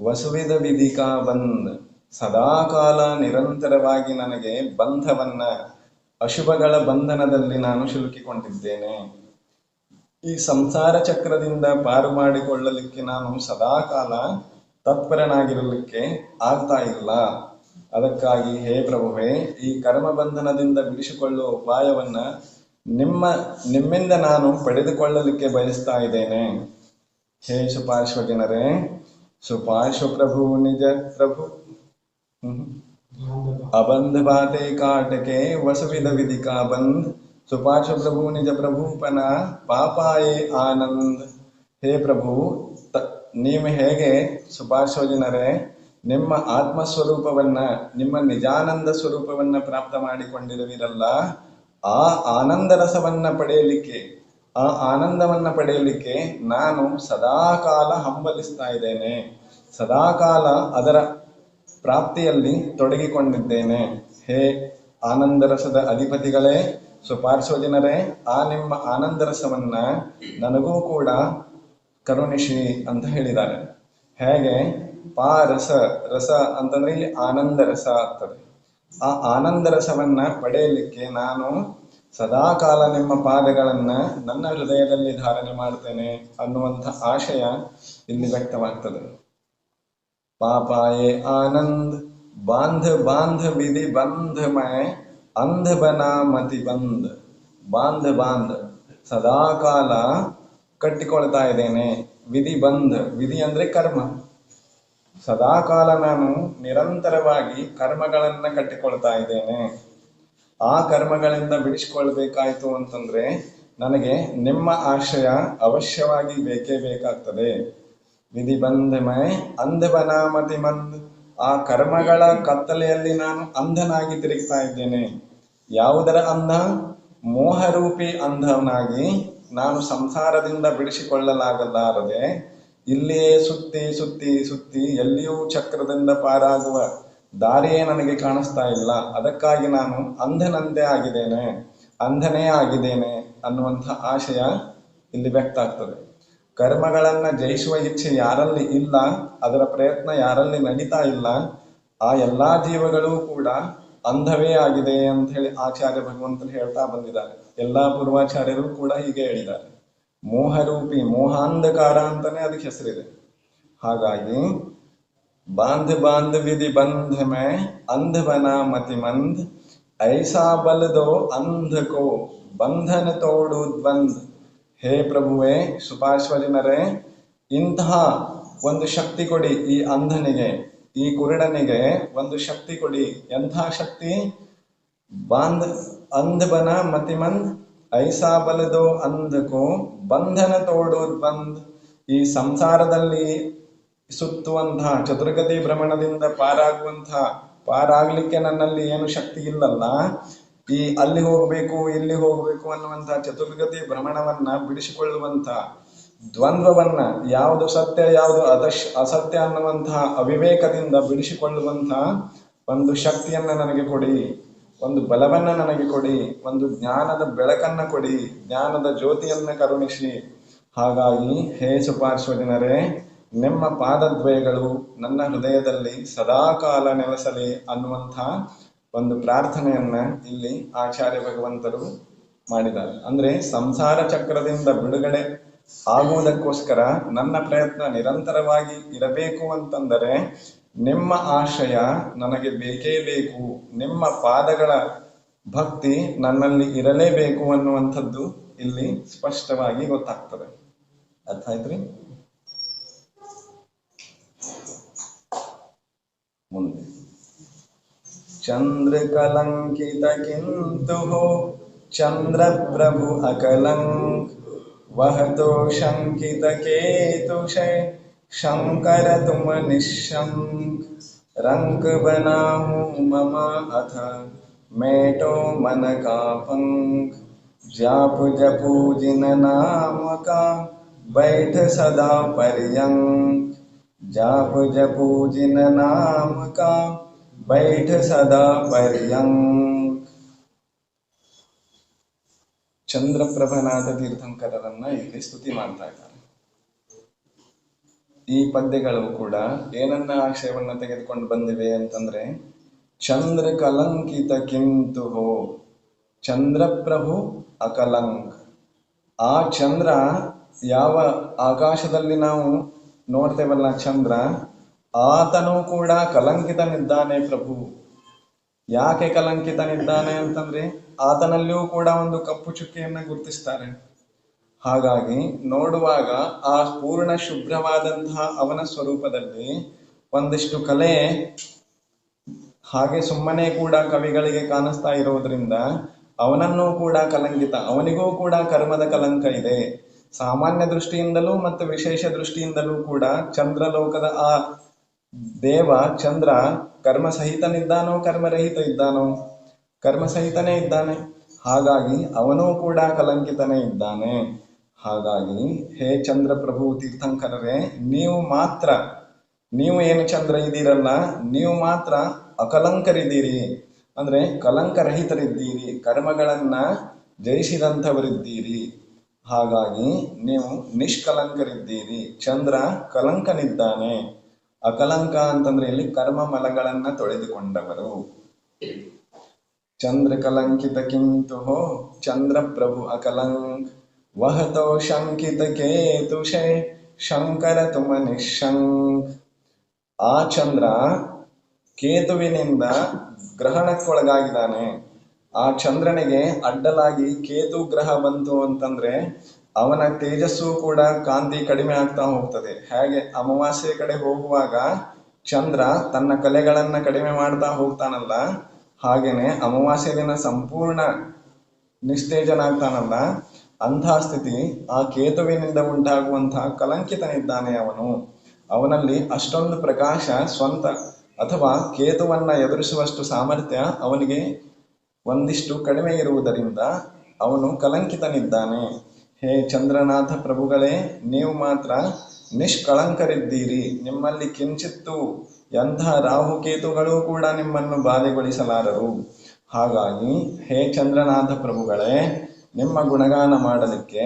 ವಸುವಿದ ವಿಧಿಕಾ ಬಂದ್. ಸದಾಕಾಲ ನಿರಂತರವಾಗಿ ನನಗೆ ಬಂಧವನ್ನ, ಅಶುಭಗಳ ಬಂಧನದಲ್ಲಿ ನಾನು ಸಿಲುಕಿಕೊಂಡಿದ್ದೇನೆ. ಈ ಸಂಸಾರ ಚಕ್ರದಿಂದ ಪಾರು ಮಾಡಿಕೊಳ್ಳಲಿಕ್ಕೆ ನಾನು ಸದಾಕಾಲ ತತ್ಪರನಾಗಿರಲಿಕ್ಕೆ ಆಗ್ತಾ ಇಲ್ಲ. ಅದಕ್ಕಾಗಿ, ಹೇ ಪ್ರಭುವೇ, ಈ ಕರ್ಮ ಬಂಧನದಿಂದ ಬಿಡಿಸಿಕೊಳ್ಳುವ ಉಪಾಯವನ್ನ ನಿಮ್ಮ, ನಿಮ್ಮಿಂದ ನಾನು ಪಡೆದುಕೊಳ್ಳಲಿಕ್ಕೆ ಬಯಸ್ತಾ ಇದ್ದೇನೆ. ಹೇ ಸುಪಾರ್ಶ್ವ ಜನರೇ, ಸುಪಾರ್ಶ್ವ ಪ್ರಭು, ನಿಜ ಪ್ರಭು. ಅಬಂಧ ಬಾತೆ ಕಾಟಕೆ ವಸುವಿದ ವಿಧಿಕಾ ಬಂದ್. ಸುಪಾರ್ಶ್ವ ಪ್ರಭು, ನಿಜ ಪ್ರಭುಪನ ಪಾಪಾಯೇ ಆನಂದ್. ಹೇ ಪ್ರಭು ನೀವು ಹೇಗೆ ಸುಭಾಷೋಜನರೇ, ನಿಮ್ಮ ಆತ್ಮ ಸ್ವರೂಪವನ್ನ ನಿಮ್ಮ ನಿಜಾನಂದ ಸ್ವರೂಪವನ್ನ ಪ್ರಾಪ್ತ ಮಾಡಿಕೊಂಡಿರುವಿರಲ್ಲ, ಆ ಆನಂದ ರಸವನ್ನ ಪಡೆಯಲಿಕ್ಕೆ, ಆ ಆನಂದವನ್ನ ಪಡೆಯಲಿಕ್ಕೆ ನಾನು ಸದಾಕಾಲ ಹಂಬಲಿಸ್ತಾ ಇದ್ದೇನೆ. ಸದಾಕಾಲ ಅದರ ಪ್ರಾಪ್ತಿಯಲ್ಲಿ ತೊಡಗಿಕೊಂಡಿದ್ದೇನೆ. ಹೇ ಆನಂದರಸದ ಅಧಿಪತಿಗಳೇ ಸುಪಾರ್ಶ್ವಜನರೇ ಆ ನಿಮ್ಮ ಆನಂದರಸವನ್ನ ನನಗೂ ಕೂಡ ಕರುಣಿಶಿ ಅಂತ ಹೇಳಿದ್ದಾರೆ. ಹೇಗೆ? ಪಾ ರಸ ರಸ ಅಂತಂದ್ರೆ ಇಲ್ಲಿ ಆನಂದ ರಸ ಆಗ್ತದೆ. ಆ ಆನಂದ ರಸವನ್ನ ಪಡೆಯಲಿಕ್ಕೆ ನಾನು ಸದಾಕಾಲ ನಿಮ್ಮ ಪಾದಗಳನ್ನ ನನ್ನ ಹೃದಯದಲ್ಲಿ ಧಾರಣೆ ಮಾಡ್ತೇನೆ ಅನ್ನುವಂತ ಆಶಯ ಇಲ್ಲಿ ವ್ಯಕ್ತವಾಗ್ತದೆ. ಪಾಪಾಯೇ ಆನಂದ್, ಬಾಂಧ ಬಾಂಧ ವಿಧಿ ಬಂಧಮಯ ಅಂಧಬನ ಮತಿ ಬಂದ್, ಬಾಂಧ ಬಾಂಧ, ಸದಾಕಾಲ ಕಟ್ಟಿಕೊಳ್ತಾ ಇದ್ದೇನೆ ವಿಧಿ ಬಂಧ ವಿಧಿ ಅಂದ್ರೆ ಕರ್ಮ. ಸದಾಕಾಲ ನಾನು ನಿರಂತರವಾಗಿ ಕರ್ಮಗಳನ್ನ ಕಟ್ಟಿಕೊಳ್ತಾ ಇದ್ದೇನೆ ಆ ಕರ್ಮಗಳಿಂದ ಬಿಡಿಸಿಕೊಳ್ಬೇಕಾಯ್ತು ಅಂತಂದ್ರೆ ನನಗೆ ನಿಮ್ಮ ಆಶ್ರಯ ಅವಶ್ಯವಾಗಿ ಬೇಕೇ ಬೇಕಾಗ್ತದೆ. ವಿಧಿ ಬಂಧಮಯ ಅಂಧಬನಾಮತಿ ಮಂದ್. ಆ ಕರ್ಮಗಳ ಕತ್ತಲೆಯಲ್ಲಿ ನಾನು ಅಂಧನಾಗಿ ತಿರುಗ್ತಾ ಇದ್ದೇನೆ ಯಾವುದರ ಅಂಧ? ಮೋಹರೂಪಿ ಅಂಧವನಾಗಿ ನಾನು ಸಂಸಾರದಿಂದ ಬಿಡಿಸಿಕೊಳ್ಳಲಾಗಲಾರದೆ ಇಲ್ಲಿಯೇ ಸುತ್ತಿ ಸುತ್ತಿ ಸುತ್ತಿ ಎಲ್ಲಿಯೂ ಚಕ್ರದಿಂದ ಪಾರಾಗುವ ದಾರಿಯೇ ನನಗೆ ಕಾಣಿಸ್ತಾ ಇಲ್ಲ. ಅದಕ್ಕಾಗಿ ನಾನು ಅಂಧನಂದೇ ಆಗಿದ್ದೇನೆ, ಅಂಧನೇ ಆಗಿದ್ದೇನೆ ಅನ್ನುವಂಥ ಆಶಯ ಇಲ್ಲಿ ವ್ಯಕ್ತ ಆಗ್ತದೆ. ಕರ್ಮಗಳನ್ನ ಜಯಿಸುವ ಇಚ್ಛೆ ಯಾರಲ್ಲಿ ಇಲ್ಲ, ಅದರ ಪ್ರಯತ್ನ ಯಾರಲ್ಲಿ ನಡೀತಾ ಇಲ್ಲ, ಆ ಎಲ್ಲಾ ಜೀವಗಳು ಕೂಡ ಅಂಧವೇ ಆಗಿದೆ ಅಂತ ಹೇಳಿ ಆಚಾರ್ಯ ಭಗವಂತರು ಹೇಳ್ತಾ ಬಂದಿದ್ದಾರೆ. ಎಲ್ಲಾ ಪೂರ್ವಾಚಾರ್ಯರು ಕೂಡ ಹೀಗೆ ಹೇಳಿದ್ದಾರೆ. ಮೋಹರೂಪಿ, ಮೋಹಾಂಧಕಾರ ಅಂತಾನೆ ಅದಕ್ಕೆ ಹೆಸರಿದೆ. ಹಾಗಾಗಿ ಬಾಂಧ ಬಾಂಧ ವಿಧಿ ಬಂಧ ಮೇ ಅಂಧವನ ಮತಿ ಮಂದ್ ಐಸಾ ಬಲದೋ ಅಂಧಕೋ ಬಂಧನ ತೋಡು ದ್ವಂದ್. ಹೇ ಪ್ರಭುವೆ ಸುಪಾರ್ಶ್ವಜನರೇ ಇಂತಹ ಒಂದು ಶಕ್ತಿ ಕೊಡಿ ಈ ಅಂಧನಿಗೆ. ಈ ಕುರುಡನಿಗೆ ಒಂದು ಶಕ್ತಿ ಕೊಡಿ. ಎಂಥ ಶಕ್ತಿ? ಬಾಂಧ ಅಂಧಬನ ಮತಿಮಂದ್ ಐಸಾ ಬಲದೋ ಅಂಧಕೋ ಬಂಧನ ತೋಡು ಬಂದ್. ಈ ಸಂಸಾರದಲ್ಲಿ ಸುತ್ತುವಂತಹ ಚತುರ್ಗತಿ ಭ್ರಮಣದಿಂದ ಪಾರಾಗುವಂತಹ ಪಾರಾಗ್ಲಿಕ್ಕೆ ನನ್ನಲ್ಲಿ ಏನು ಶಕ್ತಿ ಇಲ್ಲಲ್ಲ, ಈ ಅಲ್ಲಿ ಹೋಗಬೇಕು, ಇಲ್ಲಿ ಹೋಗಬೇಕು ಅನ್ನುವಂತಹ ಚತುರ್ಗತಿ ಭ್ರಮಣವನ್ನ ಬಿಡಿಸಿಕೊಳ್ಳುವಂತಹ ದ್ವಂದ್ವವನ್ನ ಯಾವುದು ಸತ್ಯ, ಯಾವುದು ಅದಶ್, ಅಸತ್ಯ ಅನ್ನುವಂತಹ ಅವಿವೇಕದಿಂದ ಬಿಡಿಸಿಕೊಳ್ಳುವಂತಹ ಒಂದು ಶಕ್ತಿಯನ್ನ ನನಗೆ ಕೊಡಿ. ಒಂದು ಬಲವನ್ನ ನನಗೆ ಕೊಡಿ. ಒಂದು ಜ್ಞಾನದ ಬೆಳಕನ್ನ ಕೊಡಿ. ಜ್ಞಾನದ ಜ್ಯೋತಿಯನ್ನ ಕರುಣಿಸಿ. ಹಾಗಾಗಿ ಹೇ ಸುಪಾರ್ಶ್ವಜನರೇ, ನಿಮ್ಮ ಪಾದದ್ವಯಗಳು ನನ್ನ ಹೃದಯದಲ್ಲಿ ಸದಾಕಾಲ ನೆಲೆಸಲಿ ಅನ್ನುವಂಥ ಒಂದು ಪ್ರಾರ್ಥನೆಯನ್ನ ಇಲ್ಲಿ ಆಚಾರ್ಯ ಭಗವಂತರು ಮಾಡಿದ್ದಾರೆ. ಅಂದ್ರೆ ಸಂಸಾರ ಚಕ್ರದಿಂದ ಬಿಡುಗಡೆ ಆಗುವುದಕ್ಕೋಸ್ಕರ ನನ್ನ ಪ್ರಯತ್ನ ನಿರಂತರವಾಗಿ ಇರಬೇಕು ಅಂತಂದರೆ, ನಿಮ್ಮ ಆಶಯ ನನಗೆ ಬೇಕೇ ಬೇಕು. ನಿಮ್ಮ ಪಾದಗಳ ಭಕ್ತಿ ನನ್ನಲ್ಲಿ ಇರಲೇಬೇಕು ಅನ್ನುವಂಥದ್ದು ಇಲ್ಲಿ ಸ್ಪಷ್ಟವಾಗಿ ಗೊತ್ತಾಗ್ತದೆ. ಅರ್ಥ ಆಯ್ತ್ರಿ ಮುಂದೆ. ಚಂದ್ರ ಕಲಂಕಿತ ಕಿಂತು ಚಂದ್ರ ಪ್ರಭು ಅಕಲಂಕ್ वहतो शंकितकेतुषे शंकर तुम निशंक रंग बना मम अथ मेटो मन का पंख जाप जपू जिन नाम का बैठ सदा पर्यंक जाप जपू जिन नाम का बैठ सदा पर्यंक ಚಂದ್ರಪ್ರಭನಾದ ತೀರ್ಥಂಕರರನ್ನ ಇಲ್ಲಿ ಸ್ತುತಿ ಮಾಡ್ತಾ ಇದ್ದಾರೆ. ಈ ಪದ್ಯಗಳು ಕೂಡ ಏನನ್ನ ಆಕ್ಷೇಪವನ್ನ ತೆಗೆದುಕೊಂಡು ಬಂದಿವೆ ಅಂತಂದ್ರೆ ಚಂದ್ರ ಕಲಂಕಿತ ಕಿಂತು ಹೋ, ಚಂದ್ರಪ್ರಭು ಅಕಲಂಕ್. ಆ ಚಂದ್ರ ಯಾವ ಆಕಾಶದಲ್ಲಿ ನಾವು ನೋಡ್ತೇವಲ್ಲ ಚಂದ್ರ, ಆತನು ಕೂಡ ಕಲಂಕಿತನಿದ್ದಾನೆ ಪ್ರಭು. ಯಾಕೆ ಕಲಂಕಿತನಿದ್ದಾನೆ ಅಂತಂದ್ರೆ ಆತನಲ್ಲಿಯೂ ಕೂಡ ಒಂದು ಕಪ್ಪು ಚುಕ್ಕೆಯನ್ನ ಗುರುತಿಸ್ತಾರೆ. ಹಾಗಾಗಿ ನೋಡುವಾಗ ಆ ಪೂರ್ಣ ಶುಭ್ರವಾದಂತಹ ಅವನ ಸ್ವರೂಪದಲ್ಲಿ ಒಂದಿಷ್ಟು ಕಲೆ ಹಾಗೆ ಸುಮ್ಮನೆ ಕೂಡ ಕವಿಗಳಿಗೆ ಕಾಣಿಸ್ತಾ ಇರೋದ್ರಿಂದ ಅವನನ್ನೂ ಕೂಡ ಕಲಂಕಿತ, ಅವನಿಗೂ ಕೂಡ ಕರ್ಮದ ಕಲಂಕ ಇದೆ. ಸಾಮಾನ್ಯ ದೃಷ್ಟಿಯಿಂದಲೂ ಮತ್ತು ವಿಶೇಷ ದೃಷ್ಟಿಯಿಂದಲೂ ಕೂಡ ಚಂದ್ರಲೋಕದ ಆ ದೇವ, ಚಂದ್ರ, ಕರ್ಮ ಸಹಿತನಿದ್ದಾನೋ ಕರ್ಮರಹಿತ ಇದ್ದಾನೋ? ಕರ್ಮ ಸಹಿತನೇ ಇದ್ದಾನೆ. ಹಾಗಾಗಿ ಅವನೂ ಕೂಡ ಕಲಂಕಿತನೇ ಇದ್ದಾನೆ. ಹಾಗಾಗಿ, ಹೇ ಚಂದ್ರ ಪ್ರಭು ತೀರ್ಥಂಕರರೇ, ನೀವು ಮಾತ್ರ, ನೀವು ಏನು ಚಂದ್ರ ಇದ್ದೀರಲ್ಲ, ನೀವು ಮಾತ್ರ ಅಕಲಂಕರಿದ್ದೀರಿ. ಅಂದ್ರೆ ಕಲಂಕರಹಿತರಿದ್ದೀರಿ, ಕರ್ಮಗಳನ್ನ ಜಯಿಸಿದಂಥವರಿದ್ದೀರಿ. ಹಾಗಾಗಿ ನೀವು ನಿಷ್ಕಲಂಕರಿದ್ದೀರಿ. ಚಂದ್ರ ಕಲಂಕನಿದ್ದಾನೆ. ಅಕಲಂಕ ಅಂತಂದ್ರೆ ಇಲ್ಲಿ ಕರ್ಮ ಮಲಗಳನ್ನ ತೊಳೆದುಕೊಂಡವರು. ಚಂದ್ರ ಕಲಂಕಿತ ಕಿಂತು ಹೋ ಚಂದ್ರ ಪ್ರಭು ಅಕಲಂಕ್ ವಹತೋ ಶಂಕಿತ ಕೇತುಷೆ, ಶಂಕರ ತುಮ ನಿಶಂಕ್ ಆ ಚಂದ್ರ ಕೇತುವಿನಿಂದ ಗ್ರಹಣಕ್ಕೊಳಗಾಗಿದ್ದಾನೆ. ಆ ಚಂದ್ರನಿಗೆ ಅಡ್ಡಲಾಗಿ ಕೇತು ಗ್ರಹ ಬಂತು ಅಂತಂದ್ರೆ ಅವನ ತೇಜಸ್ಸು ಕೂಡ ಕಾಂತಿ ಕಡಿಮೆ ಆಗ್ತಾ ಹೋಗ್ತದೆ. ಹಾಗೆ ಅಮಾವಾಸ್ಯೆ ಕಡೆ ಹೋಗುವಾಗ ಚಂದ್ರ ತನ್ನ ಕಲೆಗಳನ್ನ ಕಡಿಮೆ ಮಾಡ್ತಾ ಹೋಗ್ತಾನಲ್ಲ, ಹಾಗೇನೆ ಅಮಾವಾಸ್ಯೆ ದಿನ ಸಂಪೂರ್ಣ ನಿಸ್ತೇಜನಾಗ್ತಾನಲ್ಲ, ಅಂಥ ಸ್ಥಿತಿ ಆ ಕೇತುವಿನಿಂದ ಉಂಟಾಗುವಂತಹ ಕಲಂಕಿತನಿದ್ದಾನೆ ಅವನು. ಅವನಲ್ಲಿ ಅಷ್ಟೊಂದು ಪ್ರಕಾಶ ಸ್ವಂತ ಅಥವಾ ಕೇತುವನ್ನ ಎದುರಿಸುವಷ್ಟು ಸಾಮರ್ಥ್ಯ ಅವನಿಗೆ ಒಂದಿಷ್ಟು ಕಡಿಮೆ ಇರುವುದರಿಂದ ಅವನು ಕಲಂಕಿತನಿದ್ದಾನೆ. ಹೇ ಚಂದ್ರನಾಥ ಪ್ರಭುಗಳೇ, ನೀವು ಮಾತ್ರ ನಿಷ್ಕಳಂಕರಿದ್ದೀರಿ. ನಿಮ್ಮಲ್ಲಿ ಕಿಂಚಿತ್ತು ಎಂಥ ರಾಹುಕೇತುಗಳು ಕೂಡ ನಿಮ್ಮನ್ನು ಬಾಧೆಗೊಳಿಸಲಾರರು. ಹಾಗಾಗಿ, ಹೇ ಚಂದ್ರನಾಥ ಪ್ರಭುಗಳೇ, ನಿಮ್ಮ ಗುಣಗಾನ ಮಾಡಲಿಕ್ಕೆ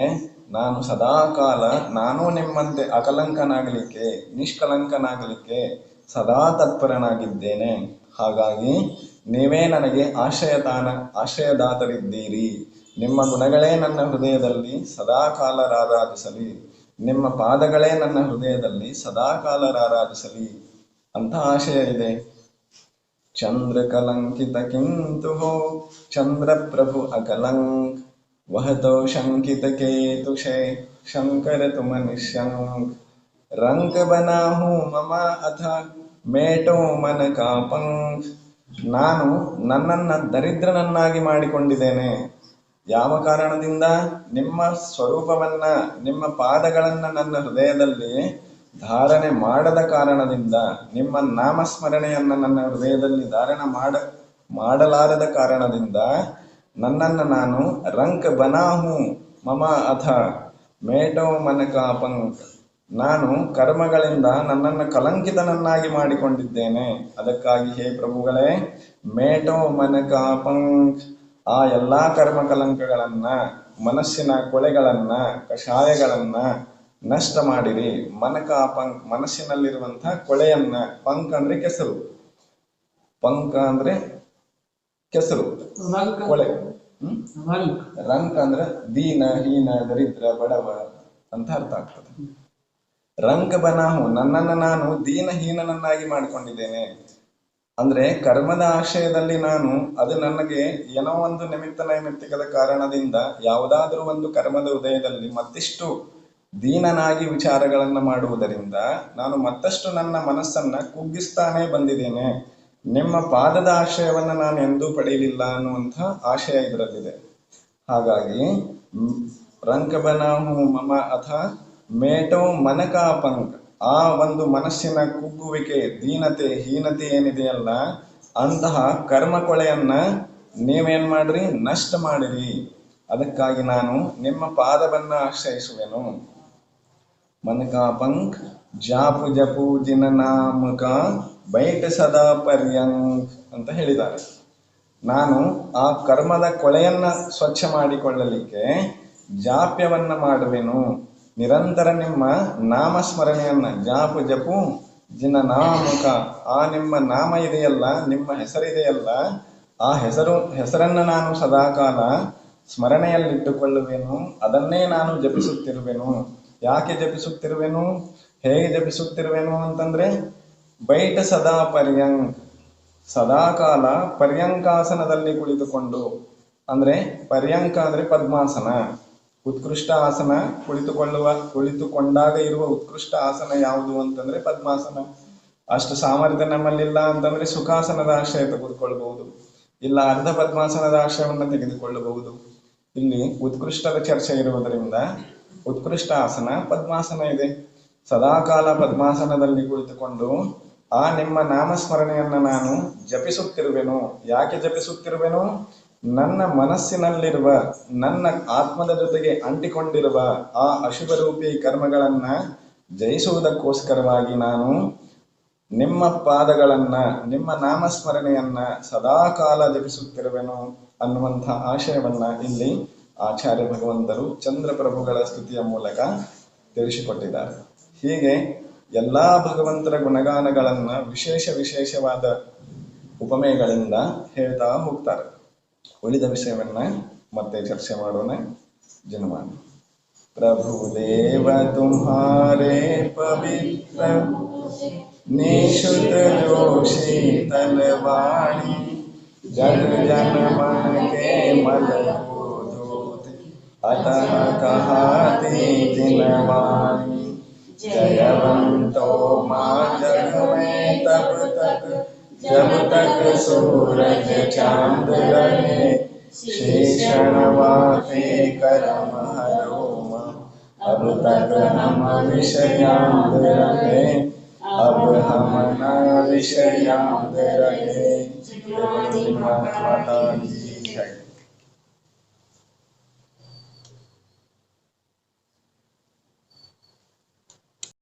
ನಾನು ಸದಾಕಾಲ ನಾನೂ ನಿಮ್ಮಂತೆ ಅಕಲಂಕನಾಗಲಿಕ್ಕೆ ನಿಷ್ಕಲಂಕನಾಗಲಿಕ್ಕೆ ಸದಾ ತತ್ಪರನಾಗಿದ್ದೇನೆ. ಹಾಗಾಗಿ, ನೀವೇ ನನಗೆ ಆಶ್ರಯದಾನ ಆಶ್ರಯದಾತರಿದ್ದೀರಿ. ನಿಮ್ಮ ಗುಣಗಳೇ ನನ್ನ ಹೃದಯದಲ್ಲಿ ಸದಾಕಾಲರಾರಾಧಿಸಲಿ. ನಿಮ್ಮ ಪಾದಗಳೇ ನನ್ನ ಹೃದಯದಲ್ಲಿ ಸದಾಕಾಲರಾರಾಧಿಸಲಿ. ಅಂತ ಆಶಯ ಇದೆ. ಚಂದ್ರ ಕಲಂಕಿತ ಕಿಂತು ಚಂದ್ರ ಪ್ರಭು ಅಕಲಂಕ್ ವಹತೋ ಶಂಕಿತ ಕೇತುಷೇ ಶಂಕರ ತುಮ ನಿಶಂಕ್ ರಂಕ ಬನಾ ಹೂ ಮಮ ಅಥ, ಮೇಟೋ ಮನ ಕಾಪಂಕ್ ನಾನು ನನ್ನನ್ನ ದರಿದ್ರನನ್ನಾಗಿ ಮಾಡಿಕೊಂಡಿದ್ದೇನೆ. ಯಾವ ಕಾರಣದಿಂದ? ನಿಮ್ಮ ಸ್ವರೂಪವನ್ನ, ನಿಮ್ಮ ಪಾದಗಳನ್ನ ನನ್ನ ಹೃದಯದಲ್ಲಿ ಧಾರಣೆ ಮಾಡದ ಕಾರಣದಿಂದ, ನಿಮ್ಮ ನಾಮಸ್ಮರಣೆಯನ್ನ ನನ್ನ ಹೃದಯದಲ್ಲಿ ಧಾರಣ ಮಾಡ, ಮಾಡಲಾರದ ಕಾರಣದಿಂದ ನನ್ನನ್ನು ನಾನು ರಂಕ್ ಬನಾಹು ಮಮ ಅಥ ಮೇಟೋ ಮನಕಾಪಂ. ನಾನು ಕರ್ಮಗಳಿಂದ ನನ್ನನ್ನು ಕಲಂಕಿತನನ್ನಾಗಿ ಮಾಡಿಕೊಂಡಿದ್ದೇನೆ. ಅದಕ್ಕಾಗಿ ಹೇ ಪ್ರಭುಗಳೇ, ಮೇಟೋ ಮನಕಾಪಂಕ್ ಆ ಎಲ್ಲಾ ಕರ್ಮ ಕಲಂಕಗಳನ್ನ ಮನಸ್ಸಿನ ಕೊಳೆಗಳನ್ನ ಕಷಾಯಗಳನ್ನ ನಷ್ಟ ಮಾಡಿರಿ. ಮನಕ ಪಂಕ್ ಮನಸ್ಸಿನಲ್ಲಿರುವಂತಹ ಕೊಳೆಯನ್ನ ಪಂಕ್ ಅಂದ್ರೆ ಕೆಸರು. ಪಂಕ ಅಂದ್ರೆ ಕೆಸರು. ಕೊಳೆ. ರಂಕ್ ಅಂದ್ರೆ ದೀನ ಹೀನ ದರಿದ್ರ ಬಡವ ಅಂತ ಅರ್ಥ ಆಗ್ತದೆ. ರಂಕ ಬನಾಹು ನನ್ನನ್ನು ನಾನು ದೀನಹೀನನನ್ನಾಗಿ ಮಾಡಿಕೊಂಡಿದ್ದೇನೆ. ಅಂದ್ರೆ ಕರ್ಮದ ಆಶಯದಲ್ಲಿ ನಾನು, ಅದು ನನಗೆ ಏನೋ ಒಂದು ನಿಮಿತ್ತ ನೈಮಿತ್ತಿಕದ ಕಾರಣದಿಂದ ಯಾವುದಾದ್ರೂ ಒಂದು ಕರ್ಮದ ಉದಯದಲ್ಲಿ ಮತ್ತಿಷ್ಟು ದೀನನಾಗಿ ವಿಚಾರಗಳನ್ನು ಮಾಡುವುದರಿಂದ ನಾನು ಮತ್ತಷ್ಟು ನನ್ನ ಮನಸ್ಸನ್ನ ಕುಗ್ಗಿಸ್ತಾನೆ ಬಂದಿದ್ದೇನೆ. ನಿಮ್ಮ ಪಾದದ ಆಶ್ರಯವನ್ನ ನಾನು ಎಂದೂ ಪಡೆಯಲಿಲ್ಲ ಅನ್ನುವಂಥ ಆಶಯ ಇದರಲ್ಲಿದೆ. ಹಾಗಾಗಿ ರಂಕಬನಾಹು ಮಮ ಅಥ ಮೇಟೋ ಮನಕಾಪಂಕ್. ಆ ಒಂದು ಮನಸ್ಸಿನ ಕುಗ್ಗುವಿಕೆ, ದೀನತೆ, ಹೀನತೆ ಏನಿದೆಯಲ್ಲ ಅಂತಹ ಕರ್ಮ ಕೊಳೆಯನ್ನ ನೀವೇನ್ ಮಾಡ್ರಿ? ನಷ್ಟ ಮಾಡಿರಿ. ಅದಕ್ಕಾಗಿ ನಾನು ನಿಮ್ಮ ಪಾದವನ್ನ ಆಶ್ರಯಿಸುವೆನು. ಮನಕಾಪಂಕ್ ಜಾಪು ಜಪು ಜಿನ ನಾಮಕ ಬೈಟ ಸದಾ ಪರ್ಯಂಕ್ ಅಂತ ಹೇಳಿದ್ದಾರೆ. ನಾನು ಆ ಕರ್ಮದ ಕೊಳೆಯನ್ನ ಸ್ವಚ್ಛ ಮಾಡಿಕೊಳ್ಳಲಿಕ್ಕೆ ಜಾಪ್ಯವನ್ನ ಮಾಡುವೆನು. ನಿರಂತರ ನಿಮ್ಮ ನಾಮಸ್ಮರಣೆಯನ್ನ ಜಾಪು ಜಪು ಜಿನ ನಾಮಕ ಆ ನಿಮ್ಮ ನಾಮ ಇದೆಯಲ್ಲ, ನಿಮ್ಮ ಹೆಸರಿದೆಯಲ್ಲ, ಆ ಹೆಸರು, ಹೆಸರನ್ನ ನಾನು ಸದಾಕಾಲ ಸ್ಮರಣೆಯಲ್ಲಿಟ್ಟುಕೊಳ್ಳುವೆನು, ಅದನ್ನೇ ನಾನು ಜಪಿಸುತ್ತಿರುವೆನು. ಯಾಕೆ ಜಪಿಸುತ್ತಿರುವೆನು? ಹೇಗೆ ಜಪಿಸುತ್ತಿರುವೆನು ಅಂತಂದ್ರೆ, ಬೈಟ ಸದಾ ಪರ್ಯಂಕ್, ಸದಾಕಾಲ ಪರ್ಯಂಕಾಸನದಲ್ಲಿ ಕುಳಿತುಕೊಂಡು. ಅಂದ್ರೆ ಪರ್ಯಂಕ ಅಂದ್ರೆ ಪದ್ಮಾಸನ. ಉತ್ಕೃಷ್ಟ ಆಸನ ಕುಳಿತುಕೊಳ್ಳುವ, ಕುಳಿತುಕೊಂಡಾಗ ಇರುವ ಉತ್ಕೃಷ್ಟ ಆಸನ ಯಾವುದು ಅಂತಂದ್ರೆ ಪದ್ಮಾಸನ. ಅಷ್ಟು ಸಾಮರ್ಥ್ಯ ನಮ್ಮಲ್ಲಿಲ್ಲ ಅಂತಂದ್ರೆ ಸುಖಾಸನದ ಆಶ್ರಯ ತೆಗೆದುಕೊಳ್ಳಬಹುದು ಇಲ್ಲ ಅರ್ಧ ಪದ್ಮಾಸನದ ಆಶ್ರಯವನ್ನು ತೆಗೆದುಕೊಳ್ಳಬಹುದು. ಇಲ್ಲಿ ಉತ್ಕೃಷ್ಟದ ಚರ್ಚೆ ಇರುವುದರಿಂದ ಉತ್ಕೃಷ್ಟ ಆಸನ, ಪದ್ಮಾಸನ ಇದೆ. ಸದಾಕಾಲ ಪದ್ಮಾಸನದಲ್ಲಿ ಕುಳಿತುಕೊಂಡು, ಆ ನಿಮ್ಮ ನಾಮಸ್ಮರಣೆಯನ್ನ ನಾನು ಜಪಿಸುತ್ತಿರುವೆನು, ಯಾಕೆ ಜಪಿಸುತ್ತಿರುವೆನು ನನ್ನ ಮನಸ್ಸಿನಲ್ಲಿರುವ, ನನ್ನ ಆತ್ಮದ ಜೊತೆಗೆ ಅಂಟಿಕೊಂಡಿರುವ ಆ ಅಶುಭ ರೂಪಿ ಕರ್ಮಗಳನ್ನ ಜಯಿಸುವುದಕ್ಕೋಸ್ಕರವಾಗಿ ನಾನು ನಿಮ್ಮ ಪಾದಗಳನ್ನ, ನಿಮ್ಮ ನಾಮಸ್ಮರಣೆಯನ್ನ ಸದಾಕಾಲ ಜಪಿಸುತ್ತಿರುವೆನು ಅನ್ನುವಂಥ ಆಶಯವನ್ನ ಇಲ್ಲಿ ಆಚಾರ್ಯ ಭಗವಂತರು ಚಂದ್ರಪ್ರಭುಗಳ ಸ್ತುತಿಯ ಮೂಲಕ ತಿಳಿಸಿಕೊಟ್ಟಿದ್ದಾರೆ. ಹೀಗೆ ಎಲ್ಲಾ ಭಗವಂತರ ಗುಣಗಾನಗಳನ್ನ ವಿಶೇಷ ವಿಶೇಷವಾದ ಉಪಮೆಗಳಿಂದ ಹೇಳ್ತಾ ಹೋಗ್ತಾರೆ. ಉಳಿದ ವಿಷಯವನ್ನ ಮತ್ತೆ ಚರ್ಚೆ ಮಾಡೋಣ ಜನಮಾನ ಪ್ರಭು ದೇವ तुम्हारे पवित्र निशुत जो शीतल वाणी जन जन मन के मल को दूत अतः कहाती जिनवाणी जयवंतो माँ जग में तब तक जब तक सूरज चाँद रहे शेषण वाते करम हरोम अब तक हम विषयांत रहे, अब हम न विषयांत रहे।